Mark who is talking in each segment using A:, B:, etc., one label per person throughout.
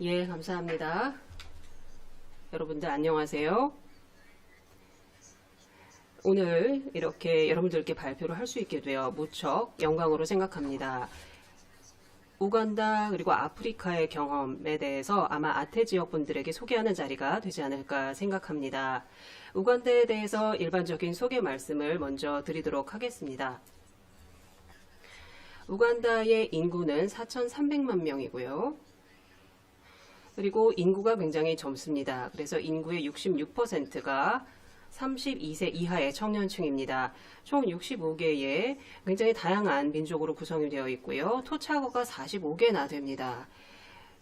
A: 예, 감사합니다. 여러분들 안녕하세요. 오늘 이렇게 여러분들께 발표를 할 수 있게 되어 무척 영광으로 생각합니다. 우간다 그리고 아프리카의 경험에 대해서 아마 아태 지역 분들에게 소개하는 자리가 되지 않을까 생각합니다. 우간다에 대해서 일반적인 소개 말씀을 먼저 드리도록 하겠습니다. 우간다의 인구는 4,300만 명이고요. 그리고 인구가 굉장히 젊습니다. 그래서 인구의 66%가 32세 이하의 청년층입니다. 총 65개의 굉장히 다양한 민족으로 구성이 되어 있고요. 토착어가 45개나 됩니다.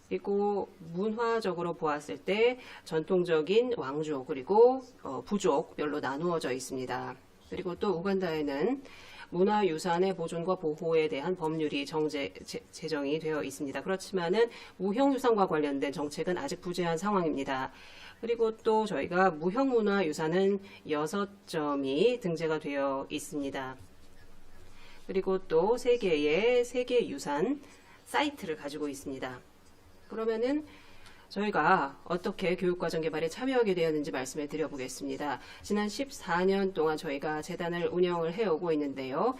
A: 그리고 문화적으로 보았을 때 전통적인 왕족 그리고 어, 부족별로 나누어져 있습니다. 그리고 또 우간다에는 문화유산의 보존과 보호에 대한 법률이 정제, 제, 제정이 되어 있습니다. 그렇지만은 무형유산과 관련된 정책은 아직 부재한 상황입니다. 그리고 또 저희가 무형문화유산은 6점이 등재가 되어 있습니다. 그리고 또 세계의 세계유산 사이트를 가지고 있습니다. 그러면은 저희가 어떻게 교육과정 개발에 참여하게 되었는지 말씀을 드려보겠습니다. 지난 14년 동안 저희가 재단을 운영을 해오고 있는데요.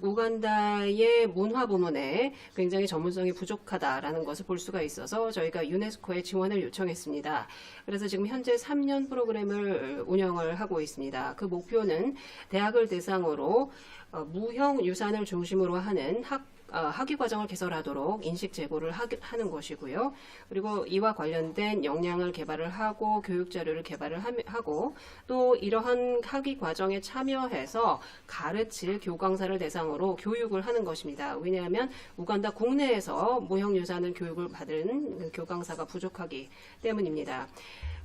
A: 우간다의 문화 부문에 굉장히 전문성이 부족하다라는 것을 볼 수가 있어서 저희가 유네스코에 지원을 요청했습니다. 그래서 지금 현재 3년 프로그램을 운영을 하고 있습니다. 그 목표는 대학을 대상으로 어, 무형 유산을 중심으로 하는 학 어, 학위 과정을 개설하도록 인식 제고를 하, 는 것이고요. 그리고 이와 관련된 역량을 개발을 하고 교육 자료를 개발을 하고 또 이러한 학위 과정에 참여해서 가르칠 교강사를 대상으로 교육을 하는 것입니다. 왜냐하면 우간다 국내에서 무형유산을 교육을 받은 교강사가 부족하기 때문입니다.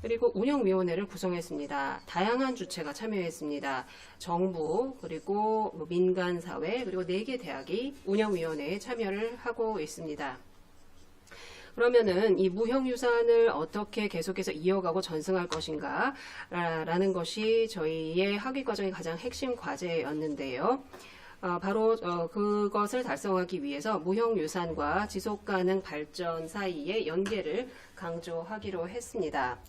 A: 그리고 운영위원회를 구성했습니다. 다양한 주체가 참여했습니다. 정부, 그리고 뭐 민간 사회, 그리고 4개 대학이 운영위원회에 참여를 하고 있습니다. 그러면은 이 무형유산을 어떻게 계속해서 이어가고 전승할 것인가 라는 것이 저희의 학위 과정의 가장 핵심 과제였는데요. 어, 바로 어, 그것을 달성하기 위해서 무형유산과 지속가능 발전 사이의 연계를 강조하기로 했습니다.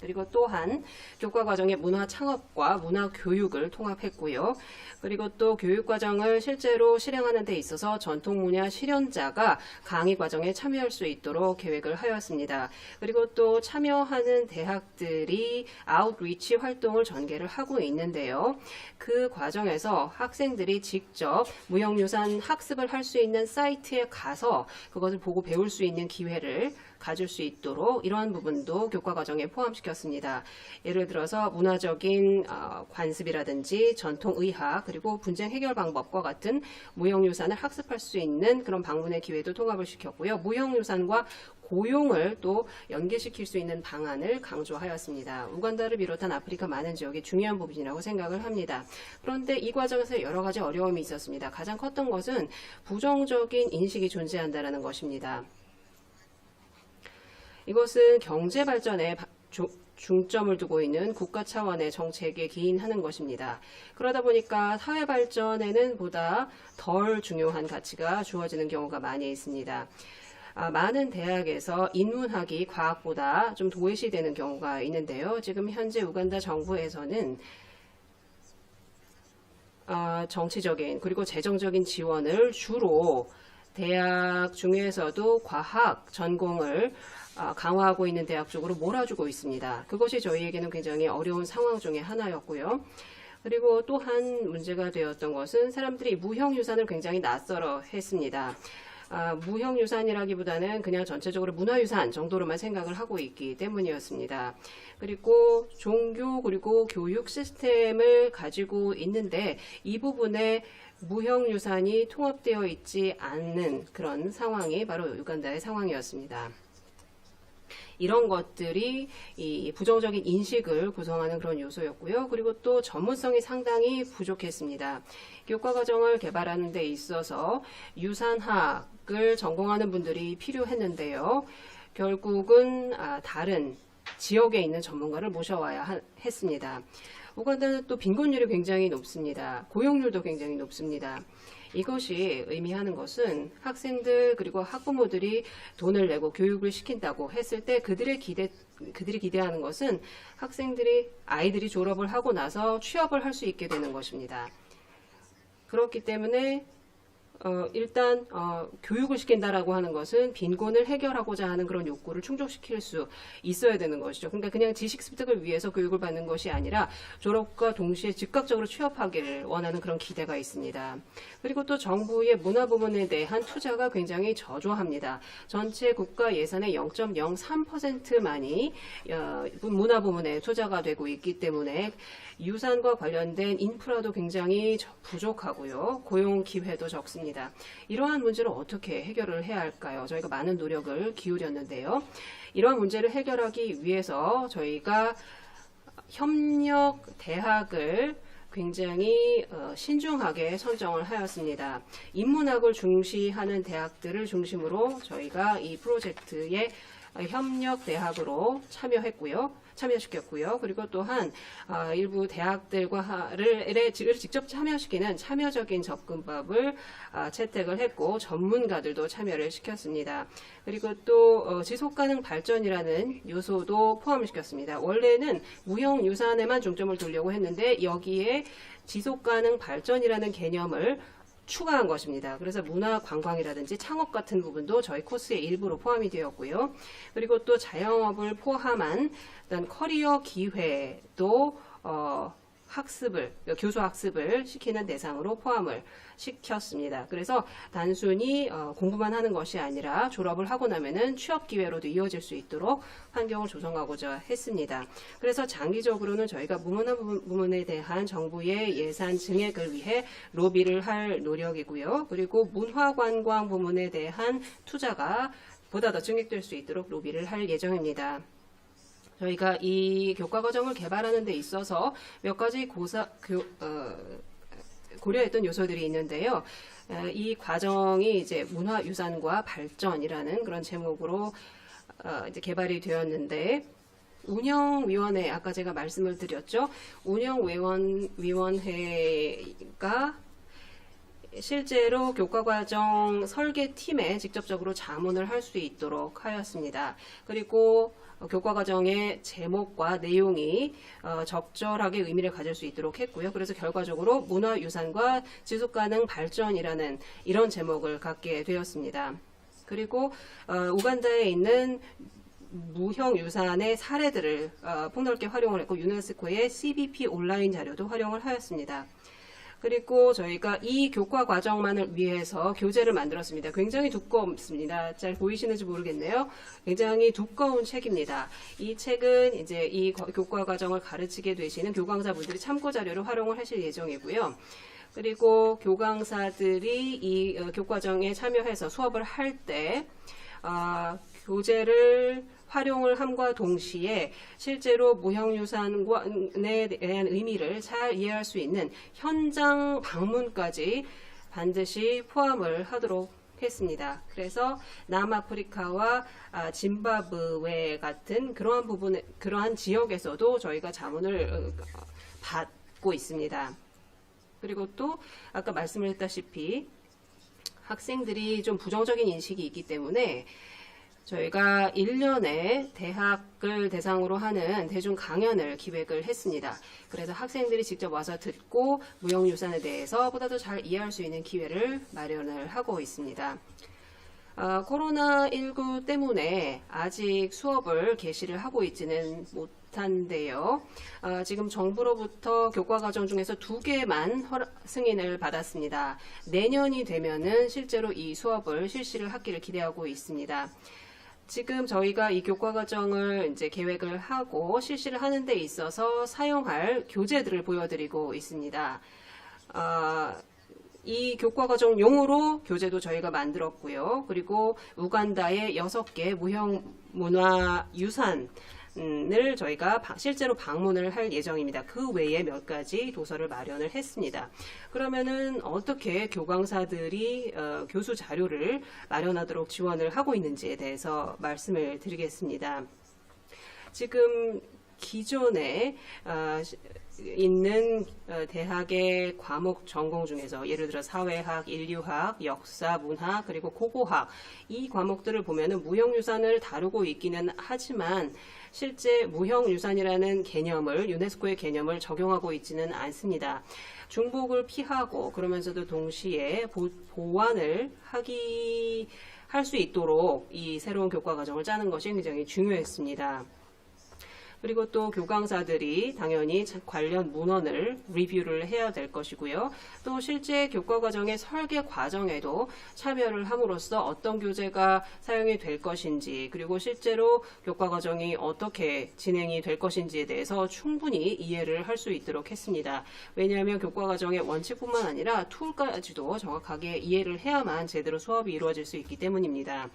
A: 그리고 또한 교과 과정의 문화 창업과 문화 교육을 통합했고요. 그리고 또 교육 과정을 실제로 실행하는 데 있어서 전통 문화 실현자가 강의 과정에 참여할 수 있도록 계획을 하였습니다. 그리고 또 참여하는 대학들이 아웃리치 활동을 전개를 하고 있는데요. 그 과정에서 학생들이 직접 무형유산 학습을 할 수 있는 사이트에 가서 그것을 보고 배울 수 있는 기회를 가질 수 있도록 이러한 부분도 교과 과정에 포함시켰습니다. 예를 들어서 문화적인 어, 관습이라든지 전통 의학 그리고 분쟁 해결 방법과 같은 무형유산을 학습할 수 있는 그런 방문의 기회도 통합을 시켰고요. 무형유산과 고용을 또 연계시킬 수 있는 방안을 강조하였습니다. 우간다를 비롯한 아프리카 많은 지역이 중요한 부분이라고 생각을 합니다. 그런데 이 과정에서 여러 가지 어려움이 있었습니다. 가장 컸던 것은 부정적인 인식이 존재한다는 것입니다. 이것은 경제 발전에 중점을 두고 있는 국가 차원의 정책에 기인하는 것입니다. 그러다 보니까 사회 발전에는 보다 덜 중요한 가치가 주어지는 경우가 많이 있습니다. 아, 많은 대학에서 인문학이 과학보다 좀 도외시되는 경우가 있는데요. 지금 현재 우간다 정부에서는 아, 정치적인 그리고 재정적인 지원을 주로 대학 중에서도 과학 전공을 아, 강화하고 있는 대학 쪽으로 몰아주고 있습니다. 그것이 저희에게는 굉장히 어려운 상황 중의 하나였고요. 그리고 또한 문제가 되었던 것은 사람들이 무형유산을 굉장히 낯설어 했습니다. 아, 무형유산이라기보다는 그냥 전체적으로 문화유산 정도로만 생각을 하고 있기 때문이었습니다. 그리고 종교 그리고 교육 시스템을 가지고 있는데 이 부분에 무형유산이 통합되어 있지 않는 그런 상황이 바로 유간다의 상황이었습니다. 이런 것들이 이 부정적인 인식을 구성하는 그런 요소였고요. 그리고 또 전문성이 상당히 부족했습니다. 교과 과정을 개발하는 데 있어서 유산학을 전공하는 분들이 필요했는데요. 결국은 아, 다른 지역에 있는 전문가를 모셔와야 했습니다. 우간다는 또 빈곤율이 굉장히 높습니다. 고용률도 굉장히 높습니다. 이것이 의미하는 것은 학생들 그리고 학부모들이 돈을 내고 교육을 시킨다고 했을 때 그들의 기대 그들이 기대하는 것은 학생들이 아이들이 졸업을 하고 나서 취업을 할 수 있게 되는 것입니다. 그렇기 때문에 어, 일단 어, 교육을 시킨다라고 하는 것은 빈곤을 해결하고자 하는 그런 욕구를 충족시킬 수 있어야 되는 것이죠. 그러니까 그냥 지식 습득을 위해서 교육을 받는 것이 아니라 졸업과 동시에 즉각적으로 취업하기를 원하는 그런 기대가 있습니다. 그리고 또 정부의 문화 부문에 대한 투자가 굉장히 저조합니다. 전체 국가 예산의 0.03%만이 어, 문화 부문에 투자가 되고 있기 때문에 유산과 관련된 인프라도 굉장히 저- 부족하고요. 고용 기회도 적습니다. 이러한 문제를 어떻게 해결을 해야 할까요? 저희가 많은 노력을 기울였는데요. 이러한 문제를 해결하기 위해서 저희가 협력 대학을 굉장히 어, 신중하게 선정을 하였습니다. 인문학을 중시하는 대학들을 중심으로 저희가 이 프로젝트에 어, 협력 대학으로 참여했고요. 참여시켰고요. 그리고 또한 어, 일부 대학들과를 를 직접 참여시키는 참여적인 접근법을 아, 채택을 했고 전문가들도 참여를 시켰습니다. 그리고 또 어, 지속가능 발전이라는 요소도 포함시켰습니다. 원래는 무형 유산에만 중점을 두려고 했는데 여기에 지속가능 발전이라는 개념을 추가한 것입니다. 그래서 문화 관광이라든지 창업 같은 부분도 저희 코스의 일부로 포함이 되었고요. 그리고 또 자영업을 포함한 어떤 커리어 기회도 어, 학습을 교수 학습을 시키는 대상으로 포함을 시켰습니다. 그래서 단순히 어, 공부만 하는 것이 아니라 졸업을 하고 나면은 취업 기회로도 이어질 수 있도록 환경을 조성하고자 했습니다. 그래서 장기적으로는 저희가 무문화 부문에 대한 정부의 예산 증액을 위해 로비를 할 노력이고요. 그리고 문화관광 부문에 대한 투자가 보다 더 증액될 수 있도록 로비를 할 예정입니다. 저희가 이 교과 과정을 개발하는 데 있어서 몇 가지 고사, 교, 어, 고려했던 요소들이 있는데요. 에, 이 과정이 이제 문화유산과 발전이라는 그런 제목으로 어, 이제 개발이 되었는데 운영위원회 아까 제가 말씀을 드렸죠. 운영위원회가 실제로 교과과정 설계팀에 직접적으로 자문을 할 수 있도록 하였습니다. 그리고 어, 교과 과정의 제목과 내용이 어, 적절하게 의미를 가질 수 있도록 했고요. 그래서 결과적으로 문화유산과 지속가능 발전이라는 이런 제목을 갖게 되었습니다. 그리고 어, 우간다에 있는 무형 유산의 사례들을 어, 폭넓게 활용을 했고 유네스코의 CBP 온라인 자료도 활용을 하였습니다. 그리고 저희가 이 교과 과정만을 위해서 교재를 만들었습니다. 굉장히 두껍습니다. 잘 보이시는지 모르겠네요. 굉장히 두꺼운 책입니다. 이 책은 이제 이 거- 교과 과정을 가르치게 되시는 교강사분들이 참고 자료로 활용을 하실 예정이고요. 그리고 교강사들이 이 어, 교과정에 참여해서 수업을 할때 아, 교재를 활용을 함과 동시에 실제로 무형유산에 대한 의미를 잘 이해할 수 있는 현장 방문까지 반드시 포함을 하도록 했습니다. 그래서 남아프리카와 아, 짐바브웨 같은 그러한 부분, 그러한 지역에서도 저희가 자문을 어, 받고 있습니다. 그리고 또 아까 말씀을 했다시피 학생들이 좀 부정적인 인식이 있기 때문에 저희가 1년에 대학을 대상으로 하는 대중 강연을 기획을 했습니다. 그래서 학생들이 직접 와서 듣고 무형유산에 대해서 보다 더 잘 이해할 수 있는 기회를 마련을 하고 있습니다. 아, 코로나19 때문에 아직 수업을 개시를 하고 있지는 못 한데요. 아, 지금 정부로부터 교과과정 중에서 두 개만 승인을 받았습니다. 내년이 되면은 실제로 이 수업을 실시를 하기를 기대하고 있습니다. 지금 저희가 이 교과 과정을 이제 계획을 하고 실시를 하는 데 있어서 사용할 교재들을 보여드리고 있습니다. 아, 이 교과 과정 용으로 교재도 저희가 만들었고요. 그리고 우간다의 여섯 개 무형 문화 유산 을 저희가 바- 실제로 방문을 할 예정입니다. 그 외에 몇 가지 도서를 마련을 했습니다. 그러면은 어떻게 교강사들이 어, 교수 자료를 마련하도록 지원을 하고 있는지에 대해서 말씀을 드리겠습니다. 지금 기존에 어, 시- 있는 어, 대학의 과목 전공 중에서 예를 들어 사회학, 인류학, 역사, 문학 그리고 고고학 이 과목들을 보면은 무형유산을 다루고 있기는 하지만 실제 무형 유산이라는 개념을 유네스코의 개념을 적용하고 있지는 않습니다. 중복을 피하고 그러면서도 동시에 보, 보완을 하기 할 수 있도록 이 새로운 교과 과정을 짜는 것이 굉장히 중요했습니다. 그리고 또 교강사들이 당연히 관련 문헌을 리뷰를 해야 될 것이고요. 또 실제 교과 과정의 설계 과정에도 참여를 함으로써 어떤 교재가 사용이 될 것인지 그리고 실제로 교과 과정이 어떻게 진행이 될 것인지에 대해서 충분히 이해를 할 수 있도록 했습니다. 왜냐하면 교과 과정의 원칙뿐만 아니라 툴까지도 정확하게 이해를 해야만 제대로 수업이 이루어질 수 있기 때문입니다.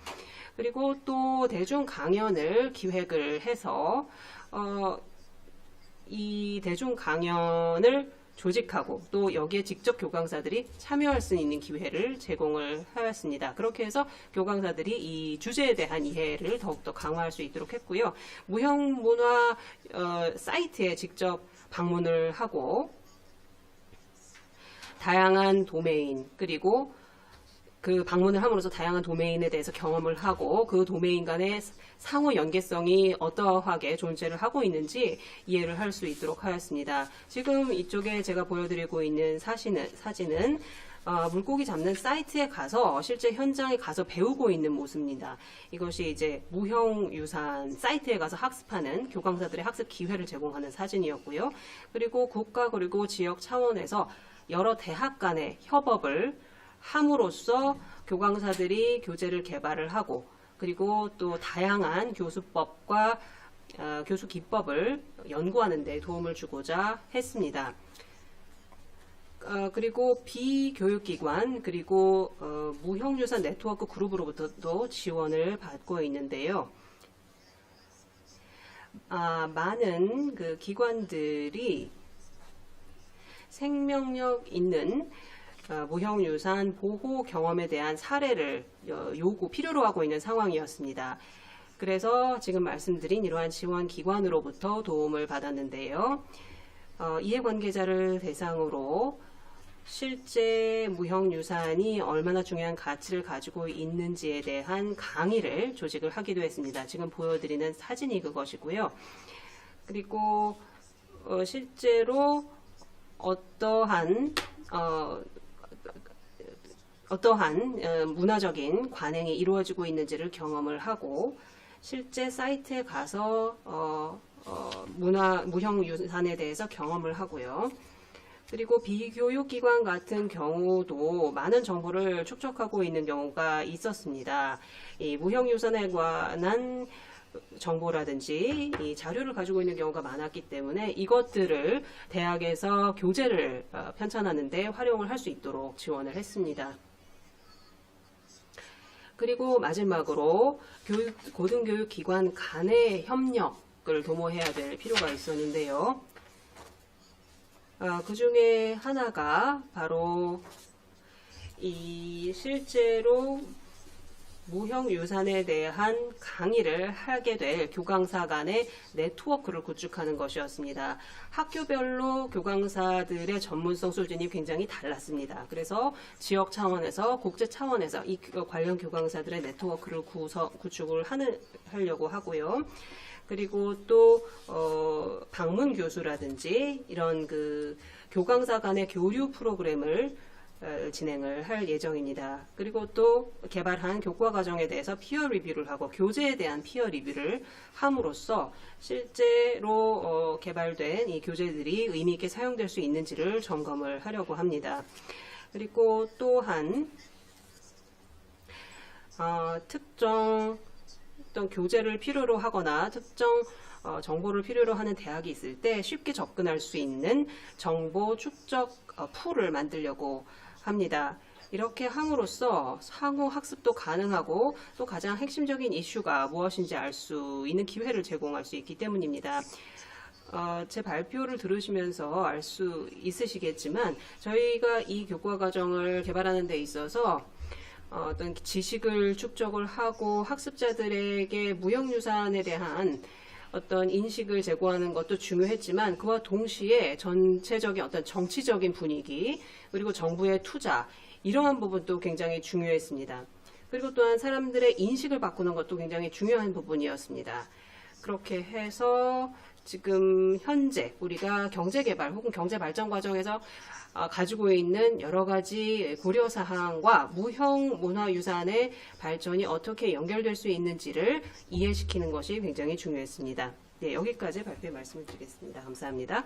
A: 그리고 또 대중 강연을 기획을 해서 어, 이 대중 강연을 조직하고 또 여기에 직접 교강사들이 참여할 수 있는 기회를 제공을 하였습니다. 그렇게 해서 교강사들이 이 주제에 대한 이해를 더욱더 강화할 수 있도록 했고요. 무형문화 어, 사이트에 직접 방문을 하고 다양한 도메인 그리고 그 방문을 함으로써 다양한 도메인에 대해서 경험을 하고 그 도메인 간의 상호 연계성이 어떠하게 존재를 하고 있는지 이해를 할 수 있도록 하였습니다. 지금 이쪽에 제가 보여드리고 있는 사진은, 사진은 어, 물고기 잡는 사이트에 가서 실제 현장에 가서 배우고 있는 모습입니다. 이것이 이제 무형유산 사이트에 가서 학습하는 교강사들의 학습 기회를 제공하는 사진이었고요. 그리고 국가 그리고 지역 차원에서 여러 대학 간의 협업을 함으로써 교강사들이 교재를 개발을 하고 그리고 또 다양한 교수법과 어, 교수 기법을 연구하는 데 도움을 주고자 했습니다. 어, 그리고 비교육기관 그리고 어, 무형유산 네트워크 그룹으로부터도 지원을 받고 있는데요. 아, 많은 그 기관들이 생명력 있는 어, 무형유산 보호 경험에 대한 사례를 어, 요구 필요로 하고 있는 상황이었습니다. 그래서 지금 말씀드린 이러한 지원 기관으로부터 도움을 받았는데요. 어, 이해관계자를 대상으로 실제 무형유산이 얼마나 중요한 가치를 가지고 있는지에 대한 강의를 조직을 하기도 했습니다. 지금 보여드리는 사진이 그것이고요. 그리고 어, 실제로 어떠한 어, 어떠한 어, 문화적인 관행이 이루어지고 있는지를 경험을 하고 실제 사이트에 가서 어, 어, 문화 무형 유산에 대해서 경험을 하고요. 그리고 비교육기관 같은 경우도 많은 정보를 축적하고 있는 경우가 있었습니다. 이 무형유산에 관한 정보라든지 이 자료를 가지고 있는 경우가 많았기 때문에 이것들을 대학에서 교재를 어, 편찬하는데 활용을 할 수 있도록 지원을 했습니다. 그리고 마지막으로 교육, 고등교육기관 간의 협력을 도모해야 될 필요가 있었는데요. 아, 그 중에 하나가 바로 이 실제로 무형유산에 대한 강의를 하게 될 교강사 간의 네트워크를 구축하는 것이었습니다. 학교별로 교강사들의 전문성 수준이 굉장히 달랐습니다. 그래서 지역 차원에서 국제 차원에서 이 관련 교강사들의 네트워크를 구성, 구축을 하는, 하려고 하고요. 그리고 또 어, 방문 교수라든지 이런 그 교강사 간의 교류 프로그램을 어, 진행을 할 예정입니다. 그리고 또 개발한 교과 과정에 대해서 피어 리뷰를 하고 교재에 대한 피어 리뷰를 함으로써 실제로 어, 개발된 이 교재들이 의미 있게 사용될 수 있는지를 점검을 하려고 합니다. 그리고 또한 어, 특정 어떤 교재를 필요로 하거나 특정 어, 정보를 필요로 하는 대학이 있을 때 쉽게 접근할 수 있는 정보 축적 어, 풀을 만들려고 합니다. 이렇게 함으로써 상호 학습도 가능하고 또 가장 핵심적인 이슈가 무엇인지 알 수 있는 기회를 제공할 수 있기 때문입니다. 어, 제 발표를 들으시면서 알 수 있으시겠지만 저희가 이 교과 과정을 개발하는 데 있어서 어, 어떤 지식을 축적을 하고 학습자들에게 무형유산에 대한 어떤 인식을 제고하는 것도 중요했지만 그와 동시에 전체적인 어떤 정치적인 분위기 그리고 정부의 투자 이러한 부분도 굉장히 중요했습니다. 그리고 또한 사람들의 인식을 바꾸는 것도 굉장히 중요한 부분이었습니다. 그렇게 해서 지금 현재 우리가 경제개발 혹은 경제발전 과정에서 아, 가지고 있는 여러 가지 고려 사항과 무형 문화유산의 발전이 어떻게 연결될 수 있는지를 이해시키는 것이 굉장히 중요했습니다. 네, 여기까지 발표의 말씀을 드리겠습니다. 감사합니다.